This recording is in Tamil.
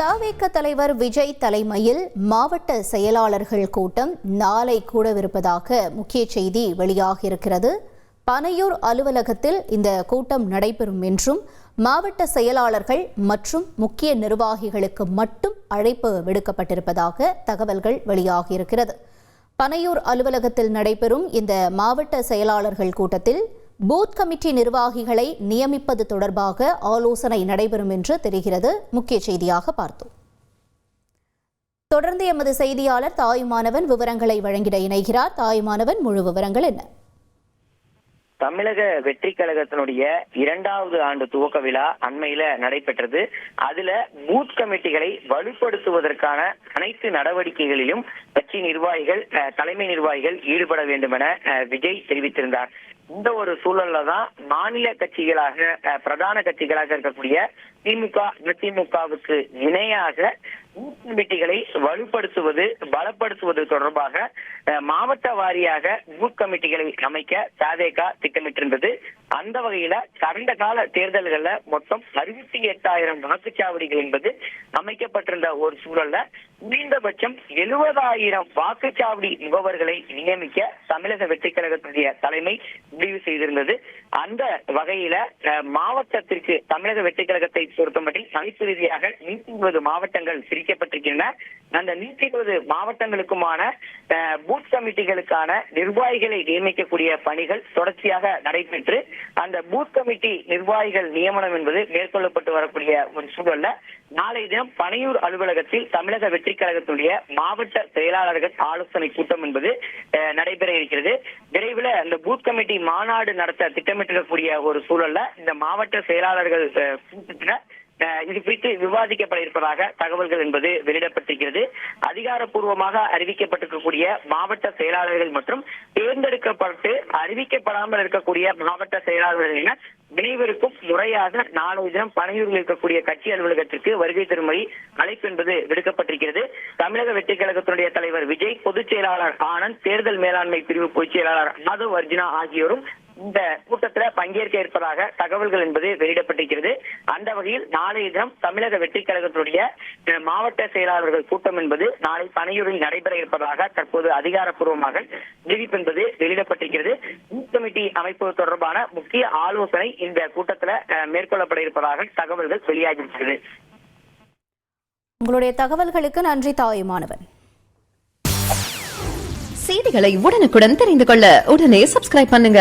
தாவேக தலைவர் விஜய் தலைமையில் மாவட்ட செயலாளர்கள் கூட்டம் நாளை கூடவிருப்பதாக முக்கிய செய்தி வெளியாகியிருக்கிறது. பனையூர் அலுவலகத்தில் இந்த கூட்டம் நடைபெறும் என்றும் மாவட்ட செயலாளர்கள் மற்றும் முக்கிய நிர்வாகிகளுக்கு மட்டும் அழைப்பு விடுக்கப்பட்டிருப்பதாக தகவல்கள் வெளியாகியிருக்கிறது. பனையூர் அலுவலகத்தில் நடைபெறும் இந்த மாவட்ட செயலாளர்கள் கூட்டத்தில் பூத் கமிட்டி நிர்வாகிகளை நியமிப்பது தொடர்பாக ஆலோசனை நடைபெறும் என்று தெரிகிறது. முக்கிய செய்தியாக பார்த்தோம். தொடர்ந்து எமது செய்தியாளர் தாயுமானவன் விவரங்களை வழங்கிட இணைகிறார். தாயுமானவன் முழு விவரங்கள் என்ன? தமிழக வெற்றி கழகத்தினுடைய இரண்டாவது ஆண்டு துவக்க விழா அண்மையில நடைபெற்றது. அதுல பூத் கமிட்டிகளை வலுப்படுத்துவதற்கான அனைத்து நடவடிக்கைகளிலும் கட்சி நிர்வாகிகள் அஹ், தலைமை நிர்வாகிகள் ஈடுபட வேண்டும் என அஹ், விஜய் தெரிவித்திருந்தார். இந்த ஒரு சூழல்ல தான் மாநில கட்சிகளாக பிரதான கட்சிகளாக இருக்கக்கூடிய திமுக அதிமுகவுக்கு இணையாக கமிட்டிகளை வலுப்படுத்துவது பலப்படுத்துவது தொடர்பாக மாவட்ட வாரியாக பூத் கமிட்டிகளை அமைக்க சாதேகா திட்டமிட்டிருந்தது. அந்த வகையில கடந்த கால தேர்தல்கள்ல மொத்தம் அறுபத்தி எட்டாயிரம் வாக்குச்சாவடிகள் என்பது அமைக்கப்பட்டிருந்த ஒரு சூழல்ல குறைந்தபட்சம் எழுபதாயிரம் வாக்குச்சாவடி முகவர்களை நியமிக்க தமிழக வெற்றி கழகத்துடைய தலைமை முடிவு செய்திருந்தது. அந்த வகையில அஹ், மாவட்டத்திற்கு தமிழக வெற்றி கழகத்தை பொறுத்தமட்டில் தனித்து ரீதியாக நூத்தி இருபது மாவட்டங்கள் நியமிக்கப்பட்டிருக்கின்றன அந்த நூத்தி இருபது மாவட்டங்களுக்குமான பூத் கமிட்டிகளுக்கான நிர்வாகிகளை நியமிக்கக்கூடிய பணிகள் தொடர்ச்சியாக நடைபெற்று அந்த பூத் கமிட்டி நிர்வாகிகள் நியமனம் என்பது மேற்கொள்ளப்பட்டு வரக்கூடிய ஒரு சூழல்ல நாளைய தினம் பனையூர் அலுவலகத்தில் தமிழக வெற்றி கழகத்துடைய மாவட்ட செயலாளர்கள் ஆலோசனை கூட்டம் என்பது நடைபெற இருக்கிறது. விரைவில் அந்த பூத் கமிட்டி மாநாடு நடத்த திட்டமிட்டிருக்கக்கூடிய ஒரு சூழல்ல இந்த மாவட்ட செயலாளர்கள் அஹ், இது குறித்து விவாதிக்கப்பட இருப்பதாக தகவல்கள் என்பது வெளியிடப்பட்டிருக்கிறது. அதிகாரப்பூர்வமாக அறிவிக்கப்பட்டிருக்கக்கூடிய மாவட்ட செயலாளர்கள் மற்றும் தேர்ந்தெடுக்கப்பட்டு அறிவிக்கப்படாமல் இருக்கக்கூடிய மாவட்ட செயலாளர்கள் என அனைவருக்கும் முறையாக நாளைய தினம் பனையூரில் இருக்கக்கூடிய கட்சி அலுவலகத்திற்கு வருகை தரும்படி அழைப்பு என்பது விடுக்கப்பட்டிருக்கிறது. தமிழக வெற்றி கழகத்தினுடைய தலைவர் விஜய் பொதுச் செயலாளர் ஆனந்த் தேர்தல் மேலாண்மை பிரிவு பொதுச் செயலாளர் மாதவ் அர்ஜுனா ஆகியோரும் இந்த கூட்டத்துல பங்கேற்க இருப்பதாக தகவல்கள் என்பது வெளியிடப்பட்டிருக்கிறது. அந்த வகையில் நாளைய தினம் தமிழக வெற்றி கழகத்தினுடைய அஹ், மாவட்ட செயலாளர்கள் கூட்டம் என்பது நாளை பனையூரில் நடைபெற இருப்பதாக தற்போது அதிகாரப்பூர்வமாக அறிவிப்பு என்பது வெளியிடப்பட்டிருக்கிறது. பூத் கமிட்டி அமைப்பு தொடர்பான முக்கிய ஆலோசனை இந்த கூட்டத்துல மேற்கொள்ளப்பட இருப்பதாக தகவல்கள் வெளியாகியிருக்கிறது உங்களுடைய தகவல்களுக்கு நன்றி தாயுமானவன் செய்திகளை உடனுக்குடன் தெரிந்து கொள்ள உடனே சப்ஸ்கிரைப் பண்ணுங்க.